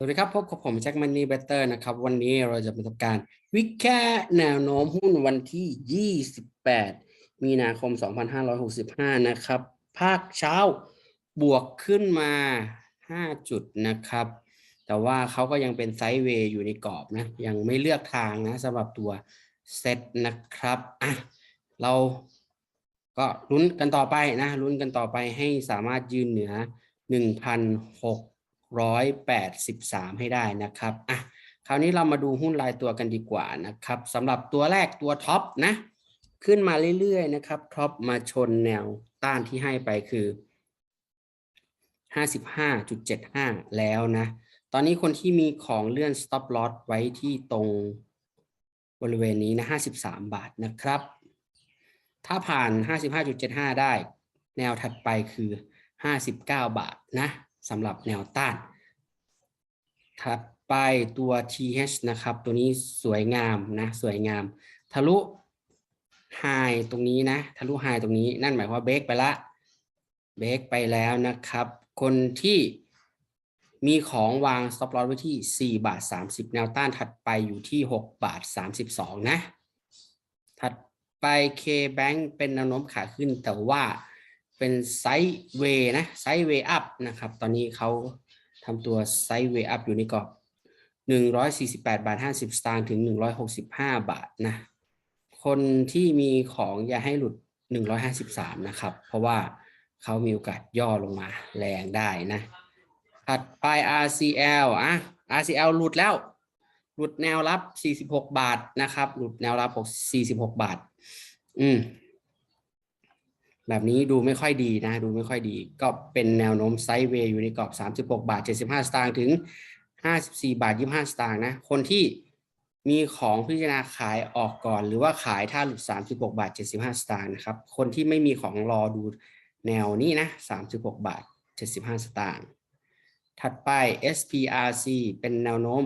สวัสดีครับพบกับผมแจ็คมันนี่เบเตอร์นะครับ วันนี้เราจะมาทำการ วิเคราะห์แนวโน้มหุ้นวันที่ 28 มีนาคม 2565 นะครับ ภาคเช้าบวกขึ้นมา 5 จุดนะครับ แต่ว่าเขาก็ยังเป็นไซด์เวย์อยู่ในกรอบนะ ยังไม่เลือกทางนะสำหรับตัวเซตนะครับอะเราก็ลุ้นกันต่อไปนะลุ้นกันต่อไปให้สามารถยืนเหนือ 1,600 ร้อยแปดสิบสามให้ได้นะครับอะคราวนี้เรามาดูหุ้นรายตัวกันดีกว่านะครับสำหรับตัวแรกตัวท็อปนะขึ้นมาเรื่อยๆนะครับท็อปมาชนแนวต้านที่ให้ไปคือห้าสิบห้าจุดเจ็ดห้าแล้วนะ ตอนนี้คนที่มีของเลื่อน stop loss ไว้ที่ตรงบริเวณนี้นะห้าสิบสามบาทนะครับ ถ้าผ่านห้าสิบห้าจุดเจ็ดห้าได้ แนวถัดไปคือห้าสิบเก้าบาทนะ สำหรับแนวต้านถัดไปตัว TH นะครับ ตัวนี้สวยงามนะสวยงาม ทะลุไฮตรงนี้นะ ทะลุไฮตรงนี้นั่นหมายความว่าเบรกไปละเบรกไปแล้วนะครับ คนที่มีของวาง stop loss ไว้ที่ 4 บาท 30 แนวต้านถัดไปอยู่ที่ 6 บาท 32 นะ ถัดไป K-Bank เป็นแนวโน้มขาขึ้นแต่ว่า เป็นไซด์เวย์นะไซด์เวย์อัพนะครับ ตอนนี้เขาทำตัวไซด์เวย์อัพอยู่ในกรอบ148 บาท 50 สตางค์ถึง 165 บาทนะ คนที่มีของอย่าให้หลุด 153 นะครับ เพราะว่าเขามีโอกาสย่อลงมาแรงได้นะถัดไป RCL อะ RCL หลุดแล้ว หลุดแนวรับ 46 บาทนะครับ หลุดแนวรับ 46 บาท อืม แบบนี้ดูไม่ค่อยดีนะ ดูไม่ค่อยดี ก็เป็นแนวโน้มไซด์เวย์อยู่ในกรอบ 36 บาท 75 สตางค์ถึง 54 บาท 25 สตางค์นะ คนที่มีของพิจารณาขายออกก่อน หรือว่าขายถ้าหลุด 36 บาท 75 สตางค์นะครับ คนที่ไม่มีของรอดูแนวนี้นะ 36 บาท 75 สตางค์ถัดไป SPRC เป็นแนวโน้ม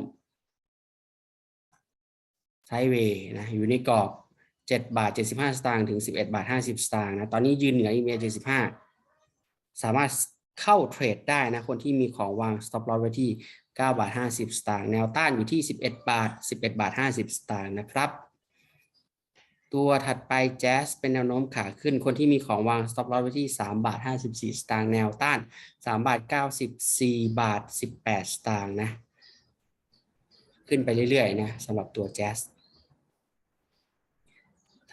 ไซด์เวย์นะ อยู่ในกรอบ 7บาท 75 สตางค์ถึง 11 บาท 50 สตางค์นะ ตอนนี้ยืนเหนืออีเมล75 สามารถเข้าเทรดได้นะ คนที่มีของวาง stop loss ไว้ที่ 9 บาท 50 สตางค์ แนวต้านอยู่ที่ 11 บาท 11 บาท 50 สตางค์นะครับ ตัวถัดไป Jazz เป็นแนวโน้มขาขึ้น คนที่มีของวาง stop loss ไว้ที่ 3 บาท 54 สตางค์ แนวต้าน 3 บาท 94 บาท 18 สตางค์นะ ขึ้นไปเรื่อยๆนะสำหรับตัว Jazz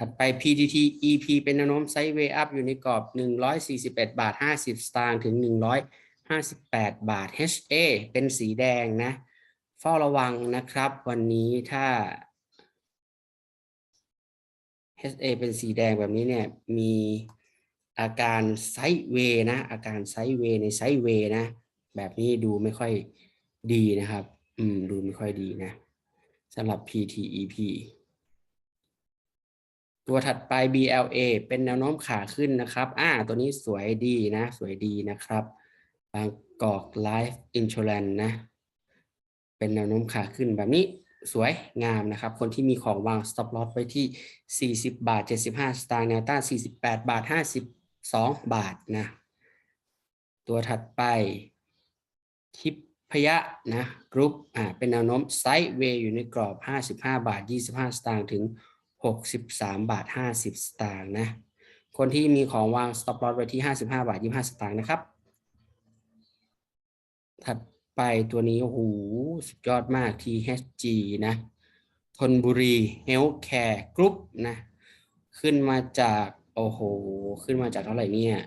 ถัดไป PTT EP เป็นแนวโน้มไซด์เวย์อัพอยู่ในกรอบ 141 บาท 50 สตางค์ถึง 158 บาท HA เป็นสีแดงนะ เฝ้าระวังนะครับ วันนี้ถ้า HA เป็นสีแดงแบบนี้เนี่ย มีอาการไซด์เวย์นะ อาการไซด์เวย์ในไซด์เวย์นะ แบบนี้ดูไม่ค่อยดีนะครับ อืม ดูไม่ค่อยดีนะสำหรับ PTEP ตัวถัดไป BLA เป็นแนวโน้มขาขึ้นนะครับ อ่า ตัวนี้สวยดีนะ สวยดีนะครับ บางกอก Life Insurance นะ เป็นแนวโน้มขาขึ้นแบบนี้ สวยงามนะครับ คนที่มีของวาง stop loss ไว้ที่ 40 บาท 75 สตางค์ แนวต้าน 48 บาท 52 บาทนะ ตัวถัดไป ทิพยะนะ กรุ๊ป อ่า เป็นแนวโน้มไซด์เวย์อยู่ในกรอบ 55 บาท 25 สตางค์ ถึง 63บสามบาท50สตางค์นะ คนที่มีของวาง stop loss ไว้ที่55บห้าบาท25สตางค์นะครับ ถัดไปตัวนี้โอ้โหสุดยอดมาก THG นะธนบุรี Healthcare Group นะ ขึ้นมาจาก โอ้โห ขึ้นมาจากเท่าไหร่เนี่ย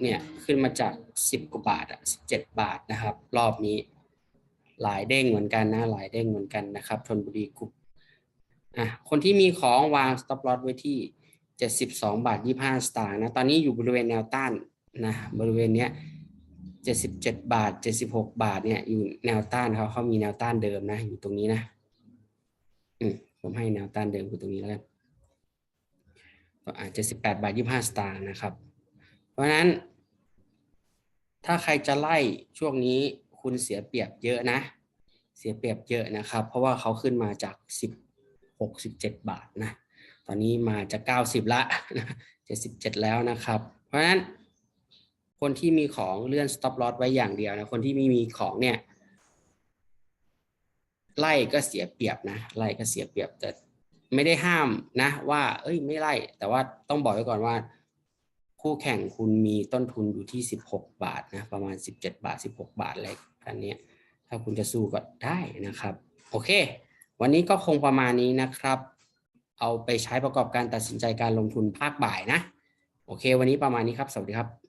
เนี่ย ขึ้นมาจาก10กว่าบาทอะ17บเจ็ดบาทนะครับ รอบนี้ หลายเด้งเหมือนกันนะ หลายเด้งเหมือนกันนะครับธนบุรีกรุ๊ป อะคนที่มีของวาง stop loss ไว้ที่ 72 บาท 25 สตางค์นะตอนนี้อยู่บริเวณแนวต้านนะบริเวณเนี้ย 77 บาท 76 บาทเนี่ยอยู่แนวต้านเขาเขามีแนวต้านเดิมนะ อยู่ตรงนี้นะอืมผมให้แนวต้านเดิมคือตรงนี้แล้วกันก็อาจจะ18 บาท 25 สตางค์นะครับ เพราะนั้น ถ้าใครจะไล่ช่วงนี้คุณเสียเปรียบเยอะนะ เสียเปรียบเยอะนะครับ เพราะว่าเขาขึ้นมาจาก16 17บาทนะ ตอนนี้มาจะ 90 ละ 77 แล้วนะครับ เพราะฉะนั้น คนที่มีของเลื่อน stop loss ไว้อย่างเดียวนะ คนที่ไม่มีของเนี่ย ไล่ก็เสียเปรียบนะ ไล่ก็เสียเปรียบ แต่ไม่ได้ห้ามนะ ว่า เอ้ย ไม่ไล่ แต่ว่าต้องบอกไว้ก่อนว่า คู่แข่งคุณมีต้นทุนอยู่ที่สิบาทนะ ประมาณสิบาทสิบหกบาทอะไรกันเนี้ยถ้าคุณจะสู้ก็ได้นะครับ โอเค วันนี้ก็คงประมาณนี้นะครับ เอาไปใช้ประกอบการตัดสินใจการลงทุนภาคบ่ายนะ โอเค วันนี้ประมาณนี้ครับ สวัสดีครับ